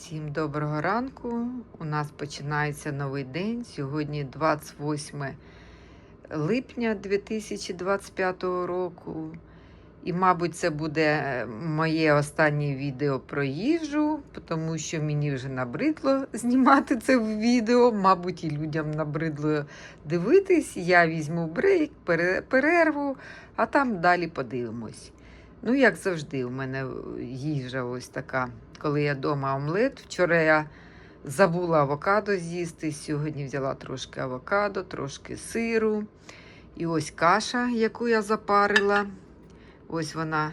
Всім доброго ранку. У нас починається новий день. Сьогодні 28 липня 2025 року. І, мабуть, це буде е, моє останнє відео про їжу, тому що мені вже набридло знімати це відео. Мабуть, і людям набридло дивитись. Я візьму брейк, перерву, а там далі подивимось. Ну, як завжди, у мене їжа ось така. Коли я вдома омлет. Вчора я забула авокадо з'їсти. Сьогодні взяла трошки авокадо, трошки сиру. І ось каша, яку я запарила. Ось вона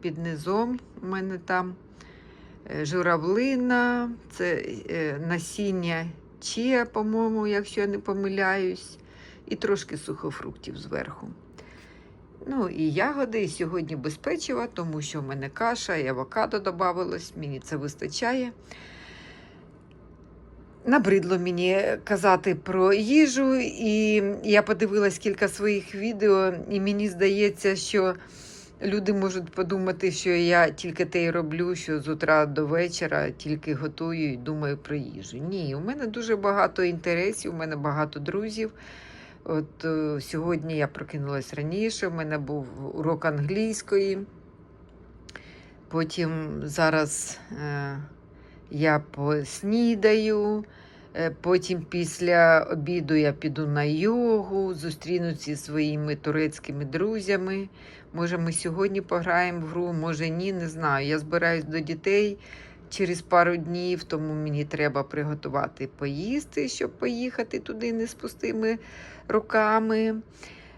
під низом. У мене там е, журавлина, це е, насіння чия, по-моєму, якщо я не помиляюсь, і трошки сухофруктів зверху. Ну і ягоди, і сьогодні без печива, тому що в мене каша і авокадо додавалось, мені це вистачає. Набридло мені казати про їжу, і я подивилась кілька своїх відео, і мені здається, що люди можуть подумати, що я тільки те й роблю, що з утра до вечора тільки готую і думаю про їжу. Ні, у мене дуже багато інтересів, у мене багато друзів. От е, сьогодні я прокинулась раніше, у мене був урок англійської. Потім зараз е, я поснідаю. Е, Потім після обіду я піду на йогу, зустрінуся зі своїми турецькими друзями. Може, ми сьогодні пограємо в гру, може ні, не знаю. Я збираюсь до дітей через пару днів, тому мені треба приготувати поїсти, щоб поїхати туди не з пустими руками.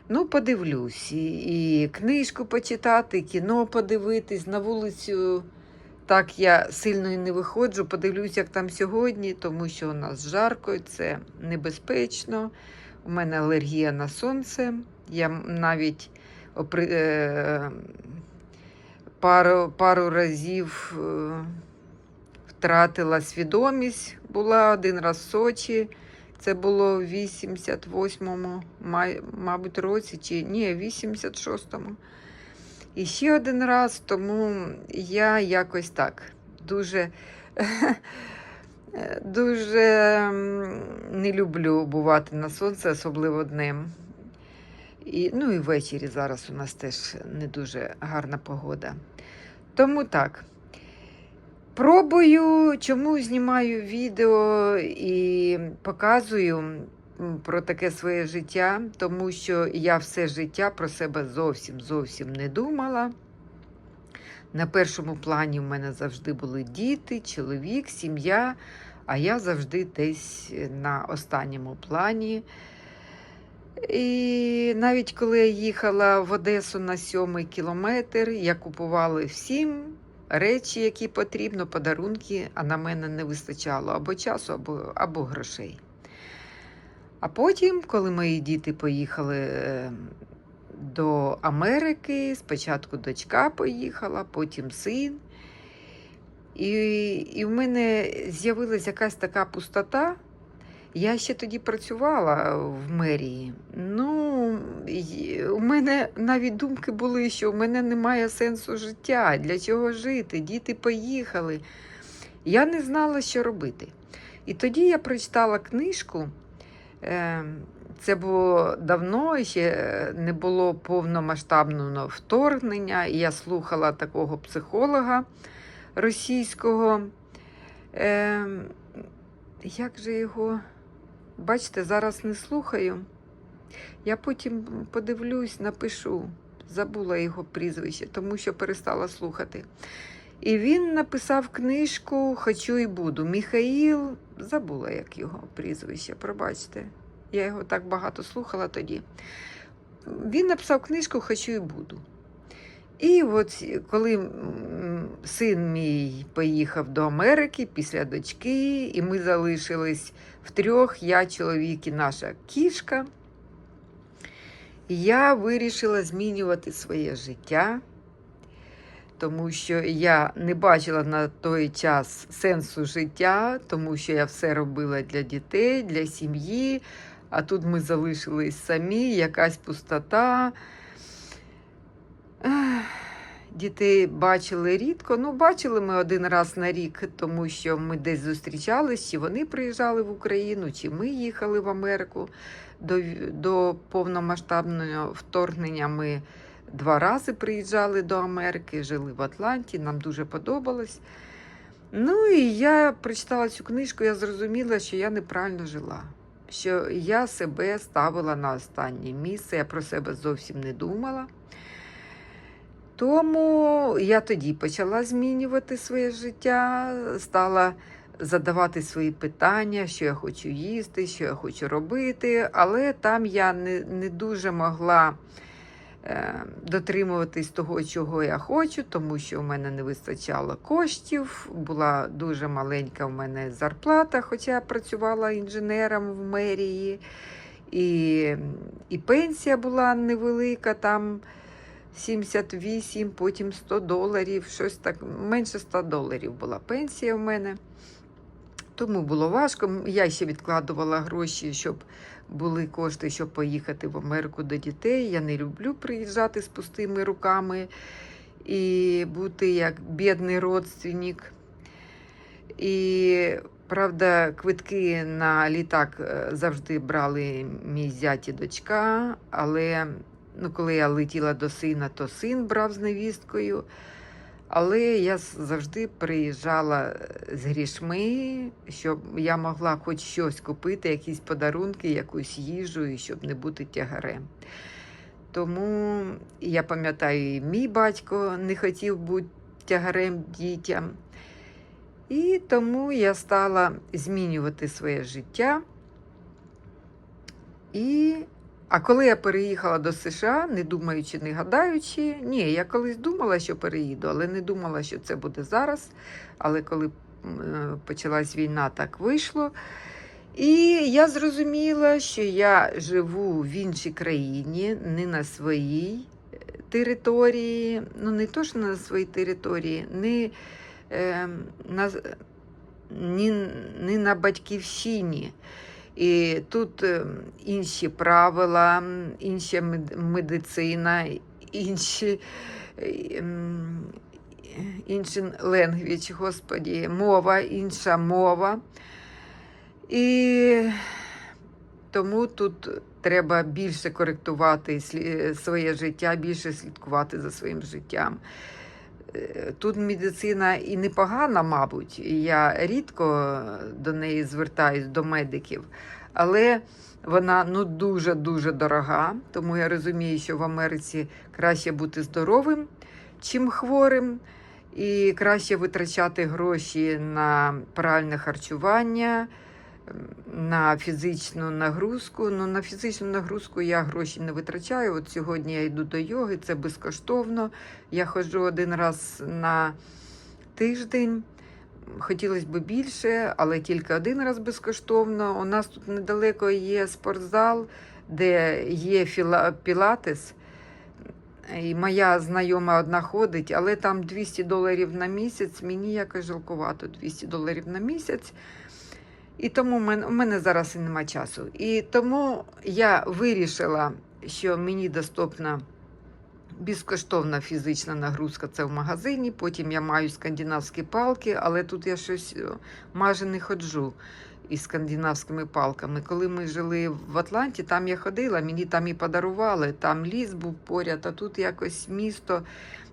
Ну, подивлюсь, і, книжку почитати, і кіно подивитись, на вулицю. Так я сильно і не виходжу, подивлюсь, як там сьогодні, тому що у нас жарко, це небезпечно. У мене алергія на сонце. Я навіть е... пару, пару разів е... втратила свідомість. Була один раз в Сочі. Це було в 88-му, май- мабуть, році, чи ні, в 86-му. І ще один раз, тому я якось так дуже, дуже не люблю бувати на сонце, особливо днем. І, ну і ввечері зараз у нас теж не дуже гарна погода. Тому так. Пробую, чому знімаю відео і показую про таке своє життя, тому що я все життя про себе зовсім зовсім не думала. На першому плані в мене завжди були діти, чоловік, сім'я, а я завжди десь на останньому плані. І навіть коли я їхала в Одесу на сьомий кілометр, я купувала всім речі, які потрібно, подарунки, а на мене не вистачало або часу, або, або грошей. А потім, коли мої діти поїхали е, до Америки, спочатку дочка поїхала, потім син. І, і в мене з'явилася якась така пустота. Я ще тоді працювала в мерії. Ну, у мене навіть думки були, що в мене немає сенсу життя. Для чого жити? Діти поїхали. Я не знала, що робити. І тоді я прочитала книжку. е, Це було давно, ще не було повномасштабного вторгнення. І я слухала такого психолога російського. Е, Як же його? Бачите, зараз не слухаю. Я потім подивлюсь, напишу. Забула його прізвище, тому що перестала слухати. І він написав книжку Хочу і буду. Міхаїл, забула, як його прізвище, пробачте. Я його так багато слухала тоді. Він написав книжку Хочу і буду. І от коли син мій поїхав до Америки після дочки, і ми залишились втрьох, я, чоловік і наша кішка, я вирішила змінювати своє життя, тому що я не бачила на той час сенсу життя, тому що я все робила для дітей, для сім'ї, а тут ми залишились самі, якась пустота. Дітей бачили рідко. Ну, бачили ми один раз на рік, тому що ми десь зустрічались, чи вони приїжджали в Україну, чи ми їхали в Америку. До, до повномасштабного вторгнення ми два рази приїжджали до Америки, жили в Атланті, нам дуже подобалось. Ну і я прочитала цю книжку, я зрозуміла, що я неправильно жила. Що я себе ставила на останнє місце, я про себе зовсім не думала. Тому я тоді почала змінювати своє життя, стала задавати свої питання, що я хочу їсти, що я хочу робити, але там я не, не дуже могла е, дотримуватись того, чого я хочу, тому що в мене не вистачало коштів, була дуже маленька в мене зарплата, хоча я працювала інженером в мерії, і, і пенсія була невелика там. 78, потім 100 доларів, щось так, менше 100 доларів була пенсія в мене. Тому було важко. Я ще відкладувала гроші, щоб були кошти, щоб поїхати в Америку до дітей. Я не люблю приїжджати з пустими руками і бути як бідний родственник. І правда, квитки на літак е, завжди брали мій зять і дочка, але ну, коли я летіла до сина, то син брав з невісткою. Але я завжди приїжджала е, з грішми, щоб я могла хоч щось купити, якісь подарунки, якусь їжу, і щоб не бути тягарем. Тому я пам'ятаю, і мій батько не хотів бути тягарем дітям. І тому я стала змінювати своє життя. І... А коли я переїхала до США, не думаючи, не гадаючи, ні, я колись думала, що переїду, але не думала, що це буде зараз. Але коли е, почалась війна, так вийшло. І я зрозуміла, що я живу в іншій країні, не на своїй е, території, ну не то, що на своїй території, не, е, на, ні, не на батьківщині. І тут е, інші правила, інша мед- медицина, інші, е, інший ленгвіч, господі, мова, інша мова. І тому тут треба більше коректувати своє життя, більше слідкувати за своїм життям. Тут медицина і непогана, мабуть. Я рідко до неї звертаюсь до медиків, але вона ну дуже-дуже дорога. Тому я розумію, що в Америці краще бути здоровим, чим хворим, і краще витрачати гроші на правильне харчування. На фізичну нагрузку. Ну, на фізичну нагрузку я гроші не витрачаю. От сьогодні я йду до йоги, це безкоштовно. Я ходжу один раз на тиждень. Хотілося б більше, але тільки один раз безкоштовно. У нас тут недалеко є спортзал, де є пілатес. І моя знайома одна ходить, але там 200 доларів на місяць. Мені якось жалкувато 200 доларів на місяць. І тому у мене зараз і нема часу. І тому я вирішила, що мені доступна безкоштовна фізична нагрузка це в магазині. Потім я маю скандинавські палки, але тут я щось е, майже не ходжу із скандинавськими палками. Коли ми жили в Атланті, там я ходила, мені там і подарували, там ліс був поряд, а тут якось місто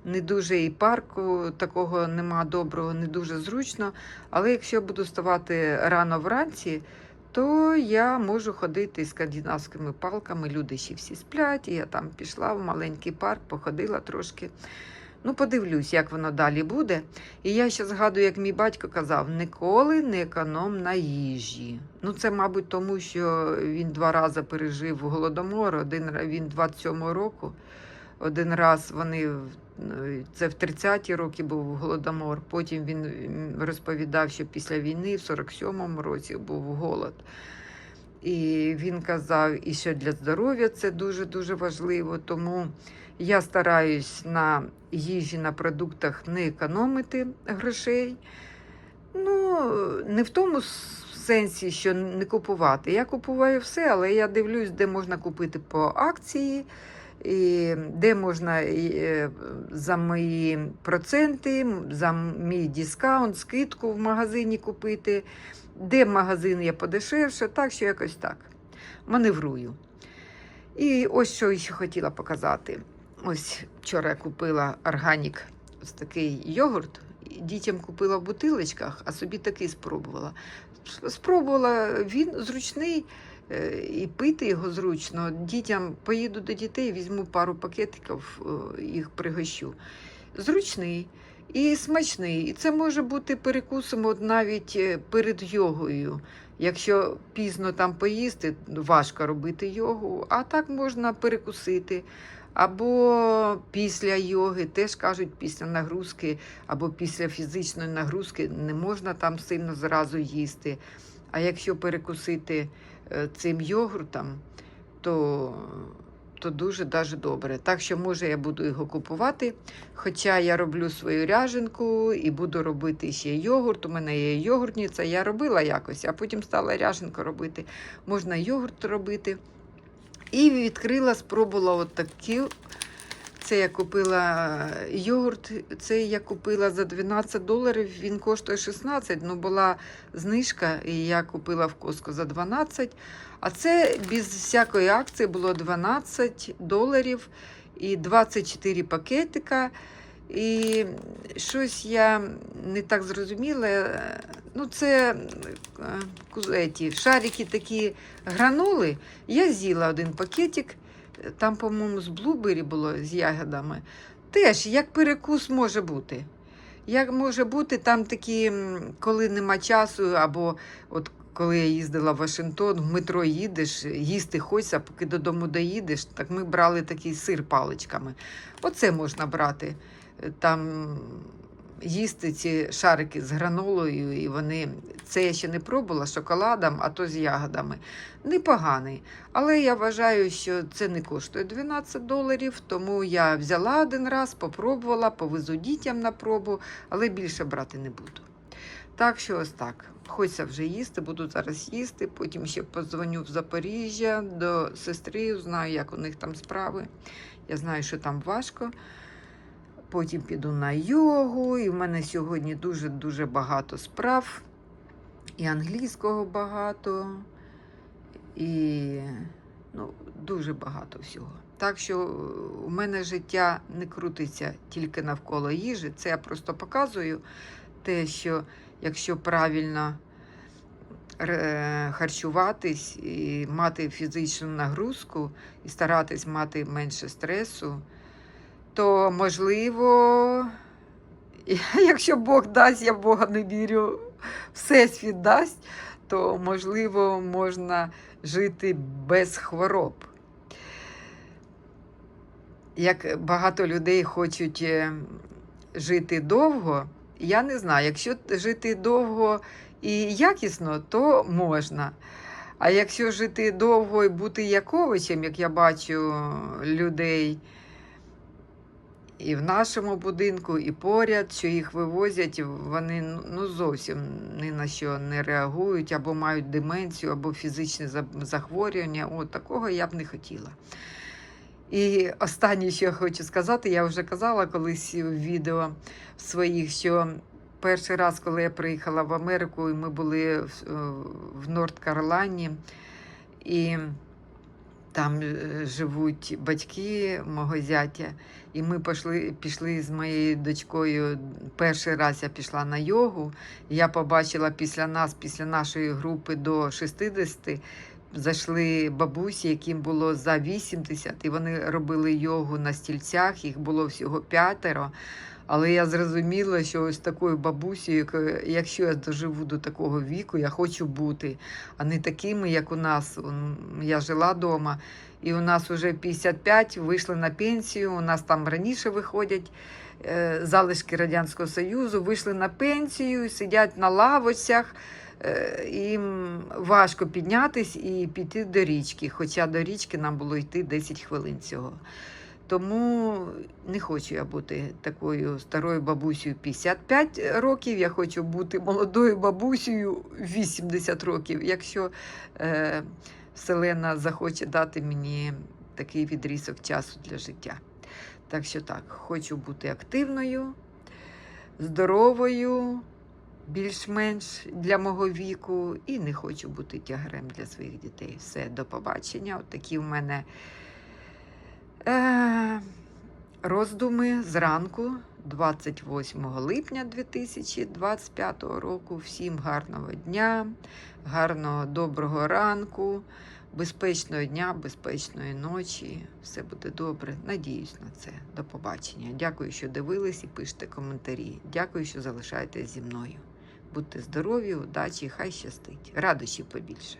не дуже і парку такого нема доброго, не дуже зручно. Але якщо я буду ставати рано вранці, то я можу ходити скандинавськими палками. Люди ще всі сплять, і я там пішла в маленький парк, походила трошки. Ну, подивлюсь, як воно далі буде. І я ще згадую, як мій батько казав: ніколи не економ на їжі. Ну, це, мабуть, тому що він два рази пережив голодомор, один він 27-го року. Один раз вони це в 30-ті роки був голодомор. Потім він розповідав, що після війни, в 47-му році, був голод. І він казав, і що для здоров'я це дуже дуже важливо. Тому я стараюсь на їжі, на продуктах не економити грошей. Ну, не в тому сенсі, що не купувати. Я купую все, але я дивлюсь, де можна купити по акції. і де можна е, за мої проценти, за мій дискаунт, скидку в магазині купити, де магазин є подешевше, так що якось так. Маневрую. І ось що ще хотіла показати. Ось вчора я купила органік, ось такий йогурт. Дітям купила в бутилочках, а собі такий спробувала. Спробувала, він зручний е, і пити його зручно. Дітям поїду до дітей, візьму пару пакетиків, е, їх пригощу. Зручний і смачний. І це може бути перекусом навіть е, перед йогою. Якщо пізно там поїсти, важко робити йогу, а так можна перекусити. Або після йоги, теж кажуть, після нагрузки, або після фізичної нагрузки не можна там сильно зразу їсти. А якщо перекусити е, цим йогуртом, то, то дуже даже добре. Так що, може, я буду його купувати. Хоча я роблю свою ряженку і буду робити ще йогурт. У мене є йогуртниця, я робила якось, а потім стала ряженку робити. Можна йогурт робити. І відкрила, спробувала от такі. Це я купила йогурт, це я купила за 12 доларів, він коштує 16, ну була знижка, і я купила в Коско за 12. А це без всякої акції було 12 доларів і 24 пакетика. І щось я не так зрозуміла. Ну, це е, кузеті, шарики такі гранули. Я з'їла один пакетик, там, по-моєму, з блубері було з ягодами. Теж як перекус може бути. Як може бути, там такі, коли нема часу, або от коли я їздила в Вашингтон, в метро їдеш, їсти хочеться, поки додому доїдеш, так ми брали такий сир паличками. Оце можна брати. Там їсти ці шарики з гранолою, і вони це я ще не пробувала з шоколадом, а то з ягодами. Непоганий. Але я вважаю, що це не коштує 12 доларів, тому я взяла один раз, попробувала, повезу дітям на пробу, але більше брати не буду. Так що ось так. Хочеться вже їсти, буду зараз їсти. Потім ще подзвоню в Запоріжжя до сестри, знаю, як у них там справи. Я знаю, що там важко. Потім піду на йогу, і в мене сьогодні дуже-дуже багато справ. І англійського багато, і ну, дуже багато всього. Так що е, у мене життя не крутиться тільки навколо їжі. Це я просто показую те, що якщо правильно харчуватись і мати фізичну нагрузку, і старатись мати менше стресу, то можливо, якщо Бог дасть, я Бога не вірю, Всесвіт дасть, то можливо можна жити без хвороб. Як багато людей хочуть е, жити довго, я не знаю, якщо жити довго і якісно, то можна. А якщо жити довго і бути яковичем, як я бачу людей і в нашому будинку, і поряд, що їх вивозять, вони ну, зовсім ні на що не реагують, або мають деменцію, або фізичне захворювання. От такого я б не хотіла. І останнє, що я хочу сказати, я вже казала колись в відео своїх, що перший раз, коли я приїхала в Америку, і ми були в, Норд-Каролайні, і там е, живуть батьки мого зятя. І ми пішли, пішли з моєю дочкою. Перший раз я пішла на йогу. Я побачила після нас, після нашої групи до 60, зайшли бабусі, яким було за 80, і вони робили йогу на стільцях, їх було всього п'ятеро. Але я зрозуміла, що ось такою бабусею, якщо я доживу до такого віку, я хочу бути, а не такими, як у нас. Я жила вдома, і у нас вже 55, вийшли на пенсію. У нас там раніше виходять е, залишки Радянського Союзу, вийшли на пенсію, сидять на лавочках. е, Їм важко піднятись і піти до річки. Хоча до річки нам було йти 10 хвилин цього. Тому не хочу я бути такою старою бабусею 55 років. Я хочу бути молодою бабусею 80 років. Якщо е, Вселена захоче дати мені такий відрізок часу для життя. Так що так, хочу бути активною, здоровою, більш-менш для мого віку, і не хочу бути тягарем для своїх дітей. Все, до побачення. От такі в мене е- роздуми зранку, 28 липня 2025 року. Всім гарного дня, гарного доброго ранку. Безпечного дня, безпечної ночі. Все буде добре. Надіюсь на це. До побачення. Дякую, що дивились і пишете коментарі. Дякую, що залишаєтесь зі мною. Будьте здорові, удачі, хай щастить. Радощів побільше.